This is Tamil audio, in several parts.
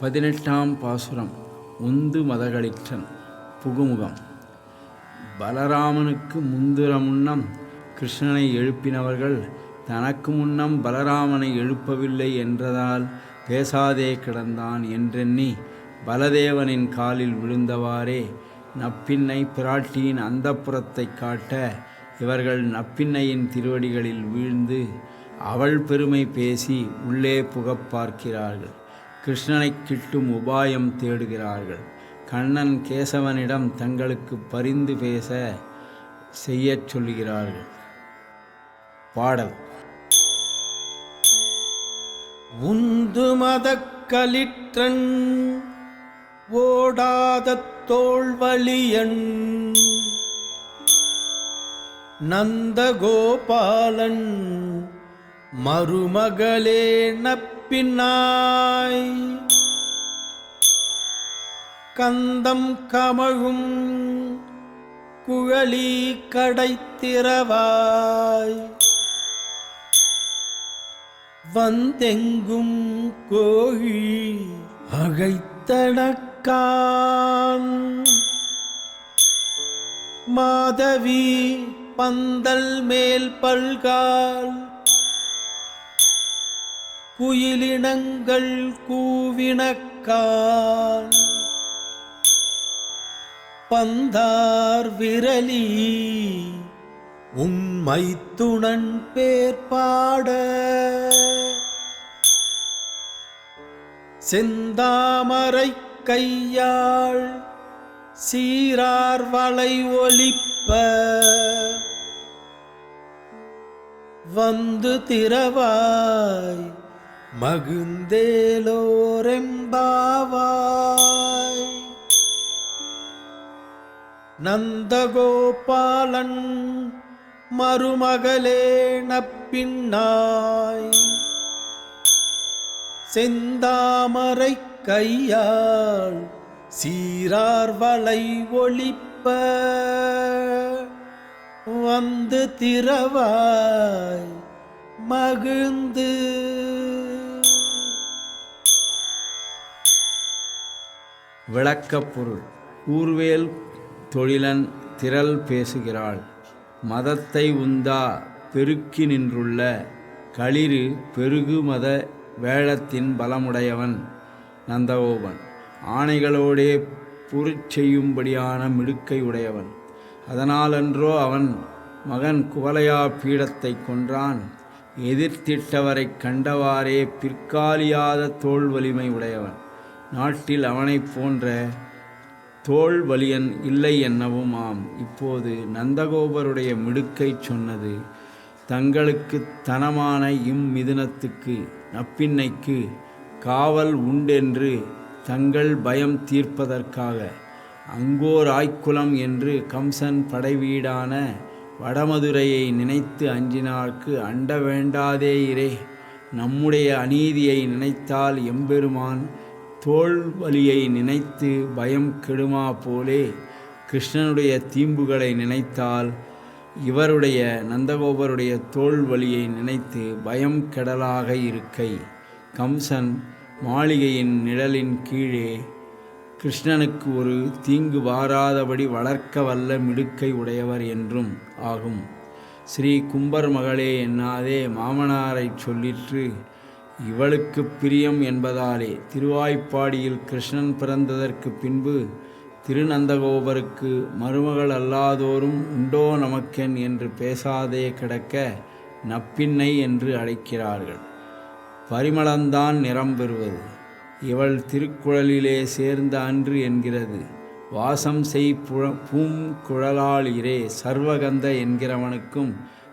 பதினெட்டாம் பாசுரம் உந்து மதகளிற்றன் புகுமுகம். பலராமனுக்கு முந்துர முன்னம் கிருஷ்ணனை எழுப்பினவர்கள் தனக்கு முன்னம் பலராமனை எழுப்பவில்லை என்றதால் பேசாதே கிடந்தான் என்றெண்ணி பலதேவனின் காலில் விழுந்தவாறே நப்பின்னை பிராட்டியின் அந்தப்புறத்தைக் காட்ட இவர்கள் நப்பின்னையின் திருவடிகளில் வீழ்ந்து அவள் பெருமை பேசி உள்ளே புகப் பார்க்கிறார்கள். கிருஷ்ணனைக் கிட்டும் உபாயம் தேடுகிறார்கள். கண்ணன் கேசவனிடம் தங்களுக்கு பரிந்து பேச செய்யச் சொல்கிறார்கள். பாடல். உந்து மதக்களிற்றன் ஓடாத தோல்வழியன் நந்தகோபாலன் மருமகளே பின்னாய் கந்தம் கமழும் குழலி கடைத்திரவாய். வந்தெங்கும் கோழி அகைத்தடக்கான் மாதவி பந்தல் மேல் பல்கால் குயிலினங்கள் கூவினக்கால். பந்தார் விரலி உண்மை துணன் பேர்பாட. செந்தாமரை கையாள் சீரார் வளை ஒலிப்ப. வந்து திரவாய் மகுந்தேலோரெம்பாவாய். நந்தகோபாலன் மருமகளே நப்பின்னாய். செந்தாமரை கையாள் சீரார் வளை ஒளிப்ப வந்து திரவாய் மகிழ்ந்து விளக்கப் பொருள் ஊர்வேல் தொழிலன் திரள் பேசுகிறாள். மதத்தை உந்தா பெருக்கி நின்றுள்ள களிறு பெருகு மத வேழத்தின் பலமுடையவன் நந்தகோபன். ஆணைகளோடே புரிச்செய்யும்படியான மிடுக்கை உடையவன். அதனாலன்றோ அவன் மகன் குவலையா பீடத்தை கொன்றான். எதிர்த்திட்டவரைக் கண்டவாறே பிற்காலியாத தோல் வலிமை உடையவன். நாட்டில் அவனைப் போன்ற தோல் வலியன் இல்லை என்னவும் ஆம். இப்போது நந்தகோபருடைய மிடுக்கை சொன்னது தங்களுக்கு தனமான இம்மிதுனத்துக்கு நப்பின்னைக்கு காவல் உண்டென்று தங்கள் பயம் தீர்ப்பதற்காக அங்கோர் ஆய்க்குலம் என்று கம்சன் படைவீடான வடமதுரையை நினைத்து அஞ்சினார்க்கு அண்ட வேண்டாதே இரே நம்முடைய அநீதியை நினைத்தால் எம்பெருமான் தோல் வலியை நினைத்து பயம் கெடுமா போலே? கிருஷ்ணனுடைய தீம்புகளை நினைத்தால் இவருடைய நந்தகோபருடைய தோல் வலியை நினைத்து பயம் கெடலாக இருக்கை. கம்சன் மாளிகையின் நிழலின் கீழே கிருஷ்ணனுக்கு ஒரு தீங்கு வாராதபடி வளர்க்க வல்ல மிடுக்கை உடையவர் என்றும் ஆகும். ஸ்ரீ கும்பர் மகளே என்னாதே மாமனாரைச் சொல்லிற்று. இவளுக்கு பிரியம் என்பதாலே திருவாய்ப்பாடியில் கிருஷ்ணன் பிறந்ததற்கு பின்பு திருநந்தகோபருக்கு மருமகள் அல்லாதோரும் உண்டோ நமக்கென் என்று பேசாதே கிடக்க நப்பின்னை என்று அழைக்கிறார்கள். பரிமளந்தான் நிறம் பெறுவது. இவள் திருக்குழலிலே சேர்ந்த அன்று என்கிறது. வாசம் செய் புழ பூங்குழலால் இரே சர்வகந்த என்கிறவனுக்கும்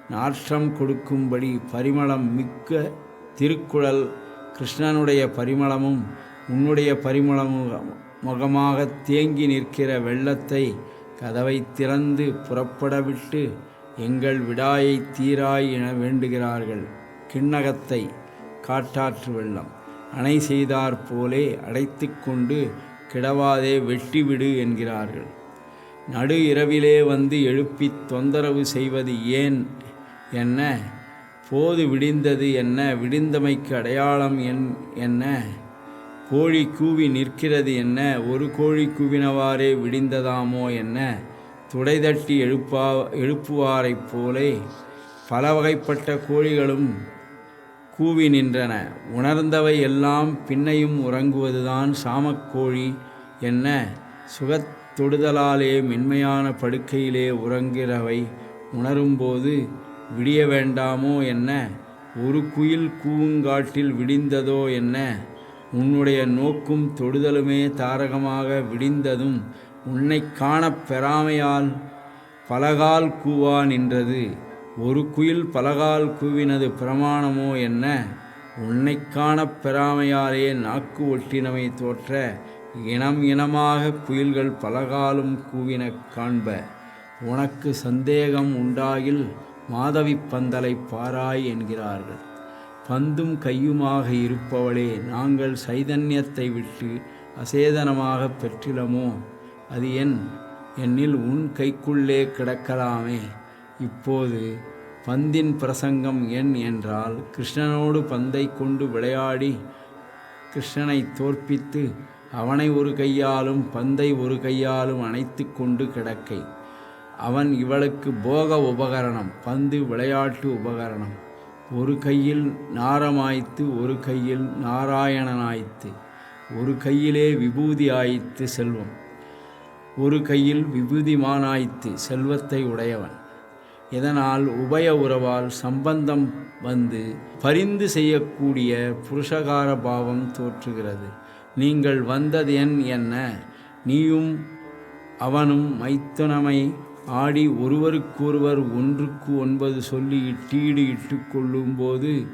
நாற்றம் கொடுக்கும்படி பரிமளம் மிக்க திருக்குழல் கிருஷ்ணனுடைய பரிமளமும் உன்னுடைய பரிமளமும் முகமாக தேங்கி நிற்கிற வெள்ளத்தை கதவை திறந்து புறப்படவிட்டு எங்கள் விடாயை தீராய் என வேண்டுகிறார்கள். கிண்ணகத்தை காட்டாற்று வெள்ளம். அணை செய்தாற் போலே அடைத்து கொண்டு கிடவாதே வெட்டிவிடு என்கிறார்கள். நடு இரவிலே வந்து எழுப்பித் தொந்தரவு செய்வது ஏன்? என்ன? போது விடிந்தது என்ன? விடிந்தமைக்கு அடையாளம் என் என்ன? கோழி கூவி நிற்கிறது என்ன? ஒரு கோழி கூவினவாறே விடிந்ததாமோ என்ன? துடைதட்டி எழுப்பா எழுப்புவாரைப் போலே பல வகைப்பட்ட கோழிகளும் கூவி நின்றன. உணர்ந்தவை எல்லாம் பின்னையும் உறங்குவதுதான் சாமக்கோழி என்ன? சுகத் தொடுதலாலே மென்மையான படுக்கையிலே உறங்கிறவை உணரும்போது விடிய வேண்டாமோ என்ன? ஒரு குயில் கூவுங்காட்டில் விடிந்ததோ என்ன? உன்னுடைய நோக்கும் தொடுதலுமே தாரகமாக விடிந்ததும் உன்னை காணப் பெறாமையால் பலகால் கூவா நின்றது. ஒரு குயில் பலகால் கூவினது பிரமாணமோ என்ன? உன்னை காணப் பெறாமையாலே நாக்கு ஒட்டினமை தோற்ற இனம் இனமாக குயில்கள் பலகாலும் கூவின காண்ப. உனக்கு சந்தேகம் உண்டாகில் மாதவி பந்தலை பாராய் என்கிறார்கள். பந்தும் கையுமாக இருப்பவளே நாங்கள் சைதன்யத்தை விட்டு அசேதனமாக பெற்றிலமோ? அது என் என்னில் உன் கைக்குள்ளே கிடக்கலாமே. இப்போது பந்தின் பிரசங்கம் என் என்றால் கிருஷ்ணனோடு பந்தை கொண்டு விளையாடி கிருஷ்ணனை தோற்பித்து அவனை ஒரு கையாலும் பந்தை ஒரு கையாலும் அணைத்து கொண்டு கிடக்கை. அவன் இவளுக்கு போக உபகரணம் பந்து விளையாட்டு உபகரணம். ஒரு கையில் நாரமாய்த்து ஒரு கையில் நாராயணனாய்த்து ஒரு கையிலே விபூதி ஆயித்து செல்வம். ஒரு கையில் விபூதிமானாய்த்து செல்வத்தை உடையவன். இதனால் உபய உறவால் சம்பந்தம் வந்து பரிந்து செய்யக்கூடிய புருஷகார பாவம் தோற்றுகிறது. நீங்கள் வந்தது என் என்ன? நீயும் அவனும் மைத்துனமை ஆடி ஒருவருக்கொருவர் ஒன்றுக்கு ஒன்பது சொல்லி இட்டீடு இட்டு கொள்ளும்போது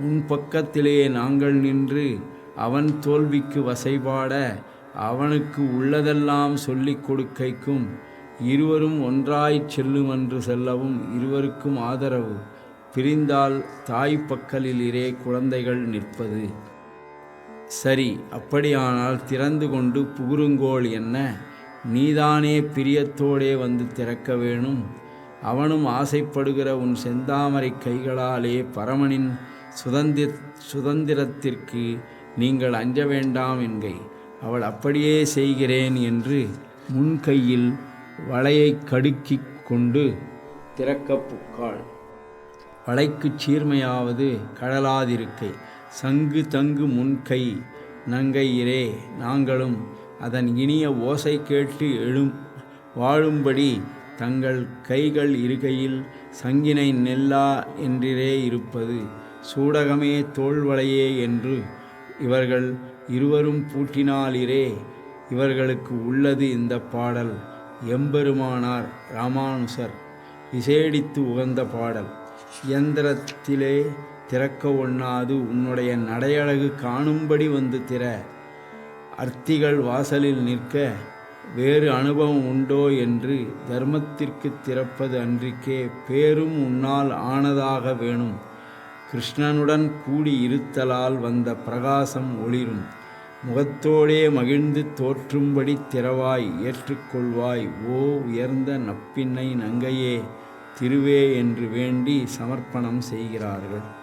உன் பக்கத்திலே நாங்கள் நின்று அவன் தோல்விக்கு வசைபாட அவனுக்கு உள்ளதெல்லாம் சொல்லிக் கொடுக்கைக்கும் இருவரும் ஒன்றாய்ச் செல்லுமென்று செல்லவும் இருவருக்கும் ஆதரவு. பிரிந்தால் தாய் பக்கலிலே குழந்தைகள் நிற்பது. சரி அப்படியானால் திறந்து கொண்டு புகுருங்கோள் என்ன? நீதானே பிரியத்தோடே வந்து திறக்க வேணும். அவனும் ஆசைப்படுகிற உன் செந்தாமரை கைகளாலே பரமனின் சுதந்திர சுதந்திரத்திற்கு நீங்கள் அஞ்ச வேண்டாம் என்கை. அவள் அப்படியே செய்கிறேன் என்று முன்கையில் வளையை கடுக்கி கொண்டு திறக்கப் புக்காள். வளைக்குச் சீர்மையாவது கடலாதிருக்கை. சங்கு தங்கு முன்கை நங்கையிரே நாங்களும் அதன் இனிய ஓசை கேட்டு எழும் வாழும்படி தங்கள் கைகள் இருக்கையில் சங்கினை நெல்லா என்றிரே இருப்பது. சூடகமே தோல்வளையே என்று இவர்கள் இருவரும் பூட்டினாலிரே இவர்களுக்கு உள்ளது இந்த பாடல். எம்பெருமானார் ராமானுசர் விசேடித்து உகந்த பாடல். இயந்திரத்திலே திறக்க ஒண்ணாது உன்னுடைய நடையழகு காணும்படி வந்து திற. அர்த்திகள் வாசலில் நிற்க வேறு அனுபவம் உண்டோ என்று தர்மத்திற்கு திறப்பது அன்றிக்கே பேரும் உன்னால் ஆனதாக வேணும். கிருஷ்ணனுடன் கூடி இருத்தலால் வந்த பிரகாசம் ஒளிரும். முகத்தோடே மகிழ்ந்து தோற்றும்படி திறவாய் ஏற்றுக்கொள்வாய். ஓ உயர்ந்த நப்பின்னை நங்கையே திருவே என்று வேண்டி சமர்ப்பணம் செய்கிறார்கள்.